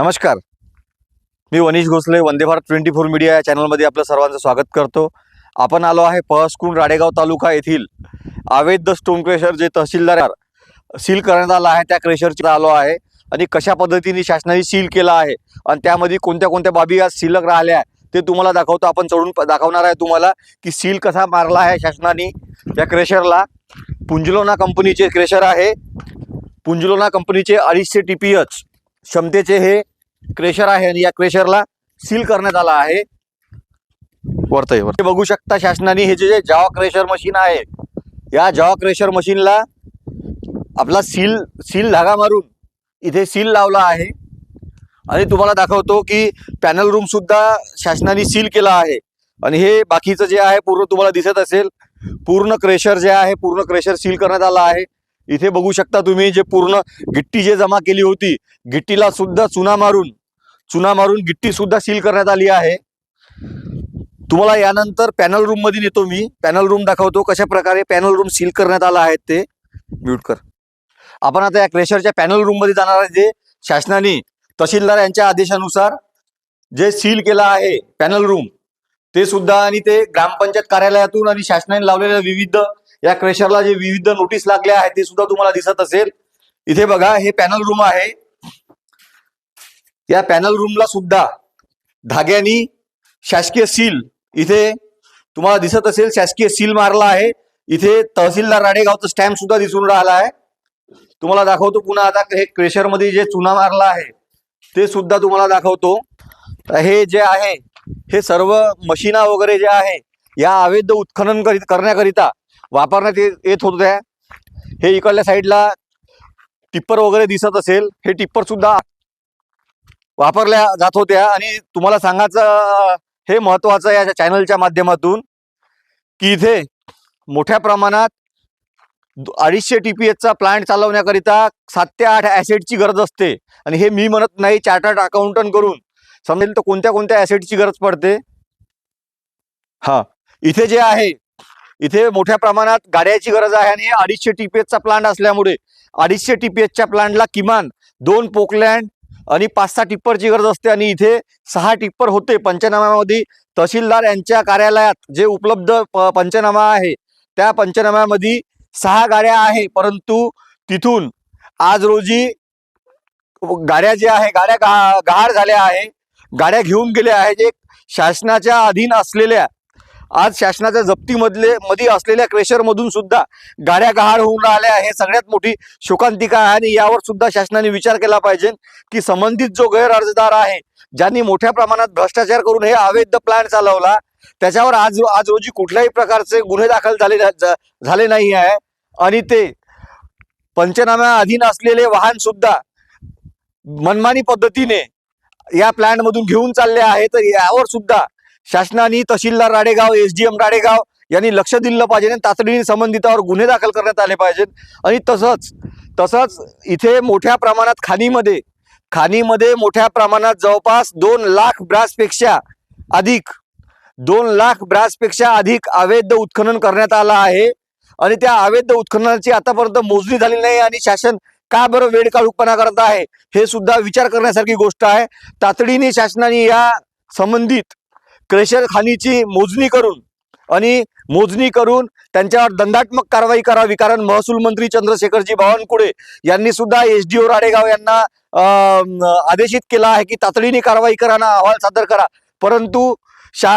नमस्कार. मी Vanish Ghosale Vande Bharat twenty four media या चॅनलमध्ये आपलं सर्वांचं स्वागत करतो. आपण आलो आहे पहसकुंड राडेगाव तालुका येथील अवैध स्टोन क्रेशर जे तहसीलदार सील करण्यात आलं आहे त्या क्रेशरची आलो आहे आणि कशा पद्धतीने शासनाने सील केलं आहे आणि त्यामध्ये कोणत्या कोणत्या बाबी आज शिल्लक राहिल्या आहे ते तुम्हाला दाखवतो. आपण चढून दाखवणार आहे तुम्हाला की सील कसा मारला आहे शासनाने. त्या क्रेशरला पुंजलोना कंपनीचे क्रेशर आहे. पुंजलोना कंपनीचे अडीचशे टी पी एच क्षमतेचे हे क्रेशर आहे आणि या क्रेशरला सील करण्यात आला आहे. वरतय वर बघू शकता शासनाने हे जे जे जॉ क्रेशर मशीन आहे या जॉ क्रेशर मशीनला आपला सील सील धागा मारून इथे सील लावला आहे. आणि तुम्हाला दाखवतो की पॅनल रूम सुद्धा शासनाने सील केला आहे. आणि हे बाकीचं जे आहे पूर्ण तुम्हाला दिसत असेल पूर्ण क्रेशर जे आहे पूर्ण क्रेशर सील करण्यात आला आहे. इथे बघू शकता तुम्ही जे पूर्ण गिट्टी जे जमा केली होती गिट्टीला सुद्धा चुना मारून चुना मारून गिट्टी सुद्धा सील करण्यात आली आहे. तुम्हाला यानंतर पॅनल रूममध्ये नेतो मी. पॅनल रूम दाखवतो कशा प्रकारे पॅनल रूम सील करण्यात आला आहे ते. म्यूट कर. आपण आता या क्रेशरच्या पॅनल रूममध्ये जाणार आहे जे शासनाने तहसीलदार यांच्या आदेशानुसार जे सील केलं आहे पॅनल रूम ते सुद्धा आणि ते ग्रामपंचायत कार्यालयातून आणि शासनाने लावलेल्या विविध या क्रेशरला जे विविध नोटीस लागल्या आहेत ते सुद्धा तुम्हाला दिसत असेल. इथे बघा हे पॅनल रूम आहे. या पॅनल रूमला सुद्धा धाग्यानी शासकीय सील इथे तुम्हाला दिसत असेल शासकीय सील मारला आहे. इथे तहसीलदार राडेगावचं स्टॅम्प सुद्धा दिसून राहिला आहे. तुम्हाला दाखवतो पुन्हा आता हे क्रेशरमध्ये जे चुना मारला आहे ते सुद्धा तुम्हाला दाखवतो. हे जे आहे हे सर्व मशीना वगैरे जे आहे या अवैध उत्खनन करीत करण्याकरिता वापरण्यात येत येत होत्या. हे इकडल्या साईडला टिप्पर वगैरे दिसत असेल हे टिप्पर सुद्धा वापरल्या जात होत्या. आणि तुम्हाला सांगायचं हे महत्वाचं या चॅनलच्या माध्यमातून की इथे मोठ्या प्रमाणात अडीचशे टी पी एचचा प्लांट चालवण्याकरिता सात ते आठ ॲसेटची गरज असते. आणि हे मी म्हणत नाही चार्टर्ड अकाउंटंट करून. समजेल तर कोणत्या कोणत्या ॲसेटची गरज पडते? हा. इथे जे आहे इथे मोठ्या प्रमाणात गाड्याची गरज आहे आणि हे अडीचशे एचचा प्लांट असल्यामुळे अडीचशे टीपीएचच्या प्लांटला किमान दोन पोकलँड आणि पाच सहा टिप्परची गरज असते आणि इथे सहा टिप्पर होते पंचनाम्यामध्ये. तहसीलदार यांच्या कार्यालयात जे उपलब्ध प- पंचनामा आहे त्या पंचनाम्यामध्ये सहा गाड्या आहे परंतु तिथून आज रोजी गाड्या ज्या आहे गाड्या गा गहाळ झाल्या आहे. गाड्या घेऊन गेल्या आहे जे शासनाच्या अधीन असलेल्या आज शासनाच्या जप्तीमधले मध्ये असलेल्या क्रेशरमधून सुद्धा गाड्या गहाळ होऊन राहिल्या. हे सगळ्यात मोठी शोकांतिका आहे आणि यावर सुद्धा शासनाने विचार केला पाहिजे की संबंधित जो गैर अर्जदार आहे ज्यांनी मोठ्या प्रमाणात भ्रष्टाचार करून हे अवैध प्लॅन चालवला त्याच्यावर आज आज रोजी कुठल्याही प्रकारचे गुन्हे दाखल झाले झाले नाही आहे. आणि ते पंचनाम्या अधीन असलेले वाहन सुद्धा मनमानी पद्धतीने या प्लॅन मधून घेऊन चालले आहे. तर यावर सुद्धा शासनाने tehsildar Radegaon S D M Radegaon यांनी लक्ष दिलं पाहिजे आणि तातडीने संबंधितावर गुन्हे दाखल करण्यात आले पाहिजेत. आणि तसंच तसंच इथे मोठ्या प्रमाणात खाणीमध्ये खाणीमध्ये मोठ्या प्रमाणात जवळपास दोन लाख ब्रासपेक्षा अधिक दोन लाख ब्रासपेक्षा अधिक अवैध उत्खनन करण्यात आलं आहे. आणि त्या अवैध उत्खननाची आतापर्यंत मोजणी झाली नाही आणि शासन का बरं वेळ काळूकपणा करत आहे हे सुद्धा विचार करण्यासारखी गोष्ट आहे. तातडीने शासनाने या संबंधित क्रेशर खाणीची मोजणी करून आणि मोजणी करून त्यांच्यावर दंडात्मक कारवाई करावी. कारण महसूल मंत्री चंद्रशेखरजी बावनकुळे यांनी सुद्धा एस डी ओ राडेगाव यांना आदेशित केला आहे की तातडीने कारवाई करा ना अहवाल सादर करा. परंतु शा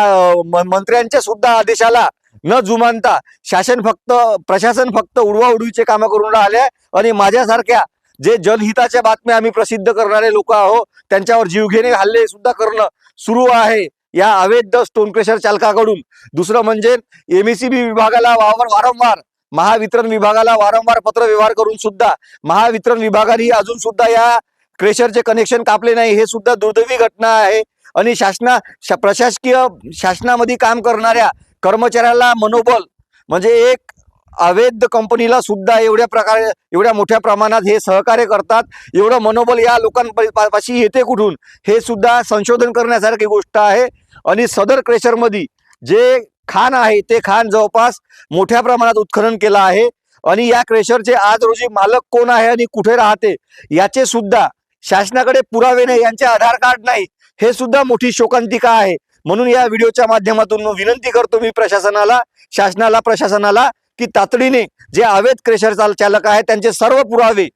मंत्र्यांच्या सुद्धा आदेशाला न जुमानता शासन फक्त प्रशासन फक्त उडवाउडवीचे कामं करून राहिले आणि माझ्यासारख्या जे जनहिताच्या बातम्या आम्ही प्रसिद्ध करणारे लोक आहोत त्यांच्यावर जीवघेणे हल्ले सुद्धा करणं सुरू आहे. या अवैध स्टोन क्रेशर चालकाकडून. दुसरं म्हणजे एमएसीबी विभागाला वावर वारंवार महावितरण विभागाला वारंवार पत्र व्यवहार करून सुद्धा महावितरण विभागाने अजून सुद्धा या क्रेशरचे कनेक्शन कापले नाही. हे सुद्धा दुर्दैवी घटना आहे. आणि शासना शा- प्रशासकीय शासनामध्ये काम करणाऱ्या कर्मचाऱ्याला मनोबल म्हणजे एक अवैध कंपनीला सुद्धा एवढ्या प्रकारे एवढ्या मोठ्या प्रमाणात हे सहकार्य करतात. एवढं मनोबल या लोकांपाशी येते कुठून? हे सुद्धा संशोधन करण्यासारखी गोष्ट आहे. आणि सदर क्रेशरमध्ये जे खान आहे ते खान जवळपास मोठ्या प्रमाणात उत्खनन केलं आहे. आणि या क्रेशरचे आज रोजी मालक कोण आहे आणि कुठे राहते याचे सुद्धा शासनाकडे पुरावे नाही यांचे आधार कार्ड नाही. हे सुद्धा मोठी शोकांतिका आहे. म्हणून या व्हिडिओच्या माध्यमातून विनंती करतो मी प्रशासनाला शासनाला प्रशासनाला की तातडीने जे अवैध क्रेशर चालक आहेत त्यांचे सर्व पुरावे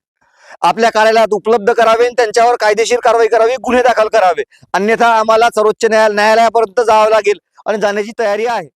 आपल्या कार्यालयात उपलब्ध करावे आणि त्यांच्यावर कायदेशीर कारवाई करावी गुन्हे दाखल करावे. अन्यथा आम्हाला सर्वोच्च न्यायालयापर्यंत जावं लागेल आणि जाण्याची तयारी आहे.